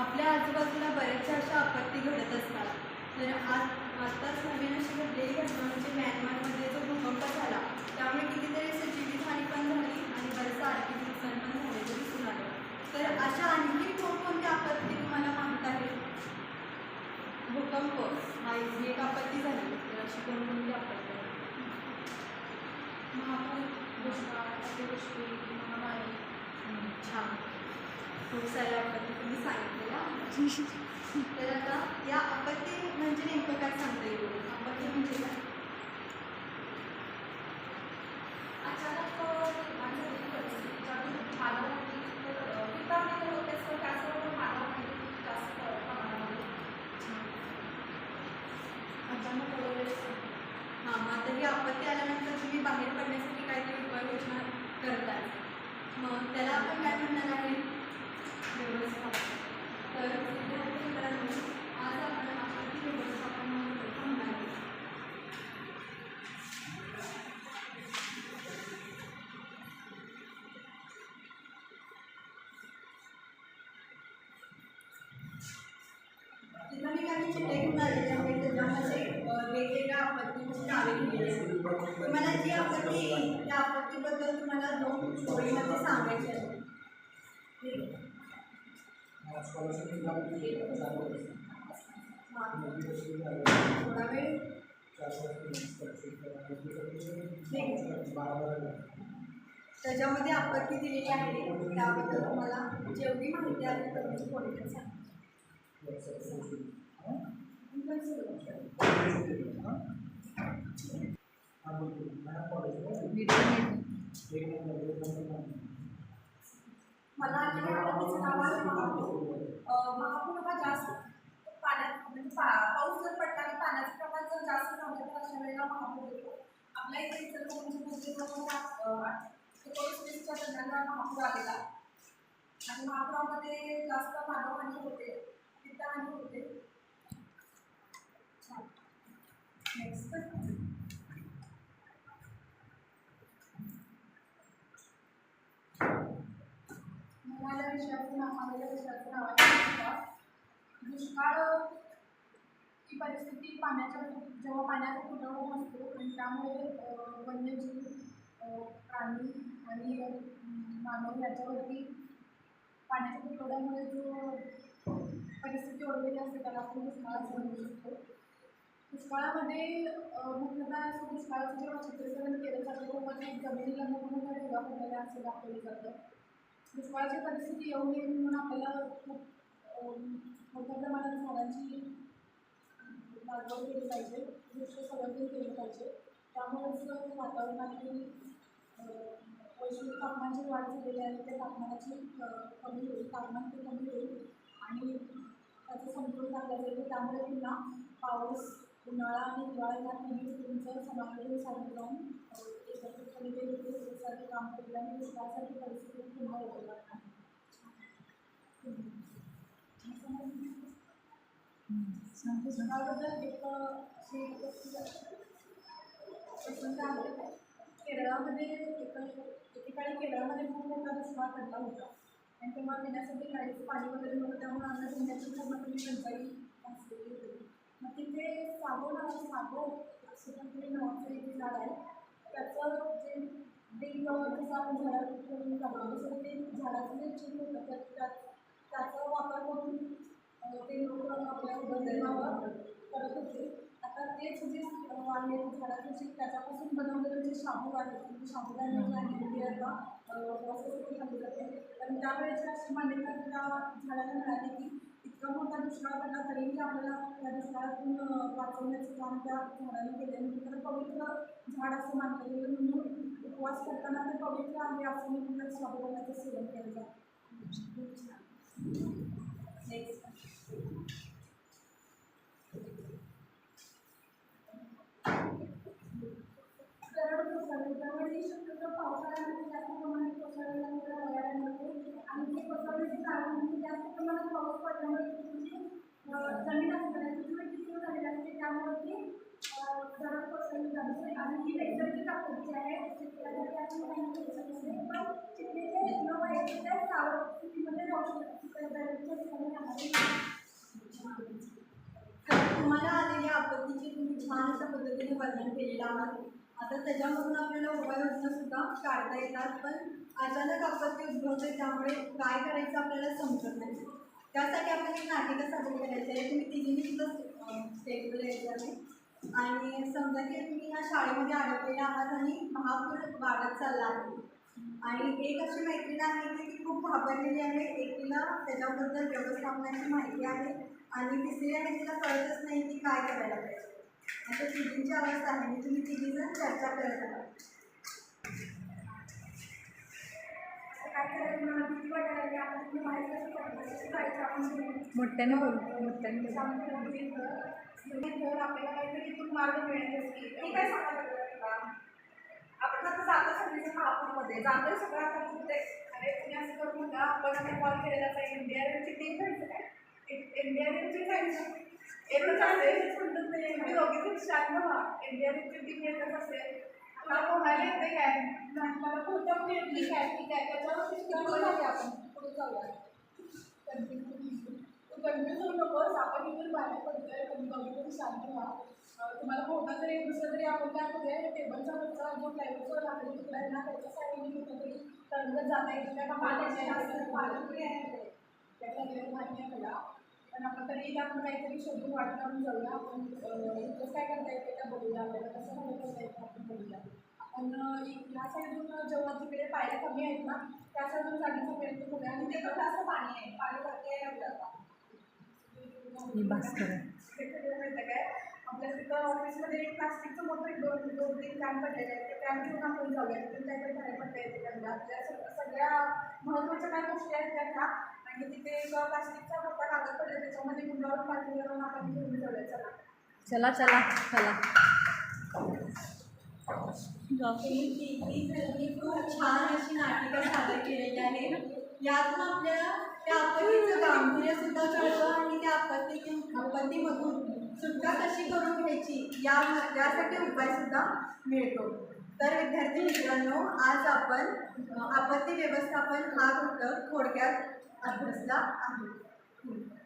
आपल्या आजूबाजूला बऱ्याचशा अशा आपत्ती घडत असतात. तर आज आत्ताच नवीन अशी घडलेली घटना म्हणजे म्यानमारमध्ये जो भूकंप झाला त्यामुळे कितीतरी अशी जीवितहानी पण झाली आणि बरंचसं आर्थिक नुकसान पण झालेलं दिसून आलं तर अशा आणखी कोणकोणत्या आपत्ती तुम्हाला माहीत आहेत? भूकंप. हा एक आपत्ती झाली. तर अशी कोणकोणती आपत्ती आहे? महापूर दुष्काळ अतिवृष्टी महामारी छान. तुम्ही. तर आता या आपत्ती म्हणजे नेमकं काय सांगता येईल? आपत्ती म्हणजे काय? हां मग आपत्ती आल्यानंतर तुम्ही बाहेर पडण्यासाठी काहीतरी उपाययोजना करताय. मग त्याला आपण काय म्हणणार आहे? व्यवस्थापन तर विद्यार्थी मित्रांनो आज आपण आपत्ती व्यवस्थापन म्हणून थांबणार तिथं मी काही चिठ्ठ्या घेऊन आलेले आहेत त्याच्यामध्ये वेगवेगळ्या आपत्तींची नावे लिहिलेली आहेत तुम्हाला जी आपत्ती येईल त्या आपत्तीबद्दल तुम्हाला दोन स्टोरीमध्ये सांगायचे आहे ठीक आहे? हाँ. थोडा वेळ त्याच्यामध्ये आपत्ती दिलेली आहे. त्याबद्दल तुम्हाला जेवढी माहिती आहे तेवढी थोडक्यात सांगा. मला आलेल्या नाव आहे महापूर. महापूर हा जास्त पाण्यात म्हणजे पा पाऊस जर पडला आणि पाण्याचं प्रमाण जर जास्त झालं तर अशा वेळेला महापूर येतो. आपल्या इथे इचलकरंजी एकोणीस वीसच्या दरम्यान महापूर आलेला आणि महापुरामध्ये जास्त मानवहानी होते पिकहानी होते नेक्स्ट मला विषयाचं नाव आलेल्या विषयाचं नाव आहे दुष्काळ दुष्काळ ही परिस्थिती पाण्याच्या जेव्हा पाण्याचा तुटवडा असतो आणि त्यामुळे वन्यजीव प्राणी आणि मानव याच्यावरती पाण्याच्या तुटवड्यामुळे जो परिस्थिती ओढलेली असते त्याला आपण दुष्काळ असं म्हणू शकतो. दुष्काळामध्ये मुख्यतः असं दुष्काळाचं जेव्हा चित्रीकरण केलं जातं तेव्हा जमिनीला मोठमोठ्या ढगा पडलेल्या असं दाखवलं जातं. दुष्काळाची परिस्थिती येऊ नये म्हणून आपल्याला खूप मोठ्या प्रमाणात झाडांची लागवड केली पाहिजे वृक्ष संवर्धन केलं पाहिजे. त्यामुळेच वातावरणातील वैश्विक तापमानाची वाढ झालेली आहे त्या तापमानाची कमी होईल तापमान ते कमी होईल. आणि त्याचा समतोल झालं जाईल त्यामुळे पुन्हा पाऊस उन्हाळा आणि हिवाळा या तिन्ही ऋतूंचं समायोजन साधून जाऊन काम केलं आणि दुष्काळासारखी परिस्थिती पुन्हा उद्भवणार नाही दुष्काळाबद्दल एक अशी प्रसंग आहे केरळामध्ये एक एकेकाळी केरळामध्ये खूप मोठा दुष्काळ पडला होता आणि तेव्हा पिण्यासाठी काहीच पाणी वगैरे नव्हतं त्यामुळे आम्हाला अन्नधान्याची पूर्णपणे टंचाई भासलेली होती मग तिथे सागो नाव सागो असं काहीतरी नावाचं एक झाड आहे त्याचं जे डिंग जसं आपण झाडात करून काढतो तसं ते झाडाचं जे चिन्ह होतं तर त्या- त्याचा वापर करून ते लोक आपल्या उदरनिर्वाह करत होते आता तेच जे आहे झाडाचं जे त्याच्यापासून बनवलेलं जे शाबू आहे म्हणजे आहे ते आता प्रोसेस खाल्ले जाते कारण त्यावेळेची अशी मान्यता त्या झाडाला मिळाली की इतका मोठा दुष्काळ पडला तरीही आपल्याला त्या दुष्काळातून वाचवण्याचं काम त्या झाडाने केलं तर पवित्र झाड असं मानलं गेलं. म्हणून उपवास करताना ते पवित्र आहे असं म्हणून त्या साबुदाण्याचं सेवन केलं जातं खूप छान नेक्स्ट दरड कोसळली दरड ही शक्यतो पावसाळ्यामध्ये जास्त प्रमाणात कोसळल्यामुळे बघायला मिळते आणि ते कोसळण्याचे कारण म्हणजे जास्त प्रमाणात पाऊस पडल्यामुळे जमीन असते झालेली असते त्यामुळे ती अं, कोसळली जाते आणि ही नैसर्गिक आपत्ती आहे आपण काही करू शकत नाही पण चिखलीचे लोक आहेत त्या सावध स्थितीमध्ये राहू शकतात तुम्हाला आलेल्या आपत्तीचे तुम्ही छान अशा पद्धतीने वर्णन केलेलं आहात आता त्याच्यामधून आपल्याला उपाययोजना सुद्धा काढता येतात पण अचानक आपत्ती उद्भवते त्यामुळे काय करायचं आपल्याला समजत नाही. त्यासाठी आपल्याला एक नाटिका सादर करायचं आहे. तुम्ही तिघींनी तिथं स्टेजवर यायचं आहे. आणि समजा की तुम्ही या शाळेमध्ये अडकलेले आहात आणि महापूर वाढत चालला आहे. आणि एक अशी मैत्रीण आहे की ती खूप घाबरलेली आहे. एकीला त्याच्याबद्दल व्यवस्थापनाची माहिती आहे. आणि तिसरी आहे तिला कळतच नाही की काय करायला पाहिजे. आता तिघींची अवस्था आहे. आणि तुम्ही तिघी जण चर्चा करत आहात. काय करायला मोठ्याने भीती वाटायला लागली आपण बोल बोल. आपल्याला काहीतरी इथून मार्ग मिळेल मी काय सांगायला आपण आता जातो सगळीच्या महापूरमध्ये जातोय सगळं आता कुठे अरे तुम्ही असं करू नका आपण आता कॉल केलेला आहे एनडीआरएफची टीम जायचं काय एनडीआरएफची जायचं एकच असेल समजत नाही तुम्ही दोघे खूप शांत व्हा एनडीआरएफची टीम असेल येते काय मला पोहता पण येत काय ठीक आहे त्याच्यावर शिकवलं नाही आपण पुढे जाऊया तू कन्फ्युज होऊ नकोस आपण इथून बाहेर पडतोय तुम्ही दोघे पण शांत व्हा तुम्हाला पोहता जरी येत नसलं तरी आपण काय करूया हे टेबलचा वरचा जो प्लायवूडचा लाकडी तुकडा आहे ना त्याच्या साईडने कुठं तरी तरंगत जाता येईल त्या पाण्याच्या पाणी आहे त्याचा वेळ माहिती आहे मला पण आपण तरी आपण काहीतरी शोधून वाट काढून जाऊया. आपण कसं काय करता येते त्या बघूया आपल्याला कसं काय करता येतं आपण बघूया इ- ह्या साईडून जेव्हा तिकडे पायऱ्या कमी आहेत ना त्या साईडून जाण्याचा प्रयत्न करूया. आणि ते कसं असं पाणी आहे. पाणी वरती आहे काय? आपल्या तिथं ऑफिसमध्ये एक प्लास्टिकचं मोठं दोन दोन तीन पडलेले आहेत. ते घेऊन आपण जाऊया. तिथून काहीतरी बाहेर पडता येते त्यांना आपल्या सगळ्या महत्त्वाच्या काय गोष्टी आहेत त्या घ्या. आणि तिथे एक प्लास्टिकचा मोठा कागद पडला त्याच्यामध्ये गुंडाळून आपण घेऊन जाऊया. चला. चला चला चला. तुम्ही खूप छान अशी नाटिका सादर केलेली आहे यातून आपल्याला त्या आपत्तीचं गांभीर्य सुद्धा कळतं आणि त्या आपत्ती आपत्तीमधून सुटका कशी करून घ्यायची या यासाठी उपाय सुद्धा मिळतो तर विद्यार्थी मित्रांनो आज आपण आपत्ती व्यवस्थापन हा घटक थोडक्यात अभ्यासला आहे